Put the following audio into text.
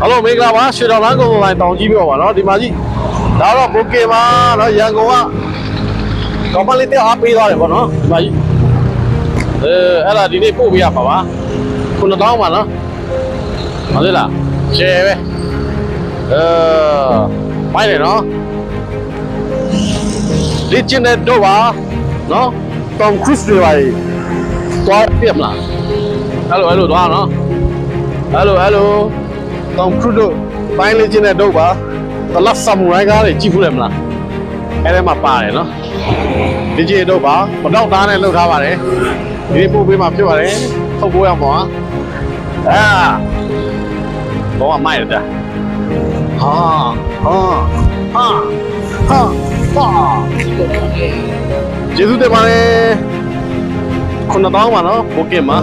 အားလုံးမင်္ဂလာပါရွှေတော်လမ်းကုန်းလိုင်းတောင်ကြီးပြောပါနော်ဒီမှာကြီးဒါတော့ဘုတ်ကင်ပါနော်ရန်ကုန်ကကောမလေးတက်အားပေးသွားတယ်ပေါ့နော်ဒီမှာကြီးအဲအဲ့ဒါဒီနေ့ပို့ပေးရပါပါ9000ပါနော်ဟုတ်လေလားရှယ်ပဲအဲမိုက်တယ်နော်လေ့ကျင့်တဲ့တော့ပါနော်တောင်ခရစ်တွေပါကြီးသွားပြမလားအဲ့လိုအဲ့လိုသွားနော်ဟယ်လိုဟယ်လို တောင်ခရုတို့ပိုင်းလေးချင်းတဲ့တို့ပါတလတ်ဆမ်မူရိုင်းကားတွေကြည့်ဖူးတယ်မလားအဲ့ထဲမှာပါတယ်နော်ဒီကြီးတို့ပါမတော့သားနဲ့လှုပ်ထားပါတယ်ဒီနေ့ပို့ပေးမှဖြစ်ပါတယ်ထုတ်ပိုးရမှာအာတော့မိုက်ရတာဟာဟာဟာဟာဟာကျေးဇူးတင်ပါတယ်ခုနတောင်းပါနော်ဘုတ်ကင်မှာ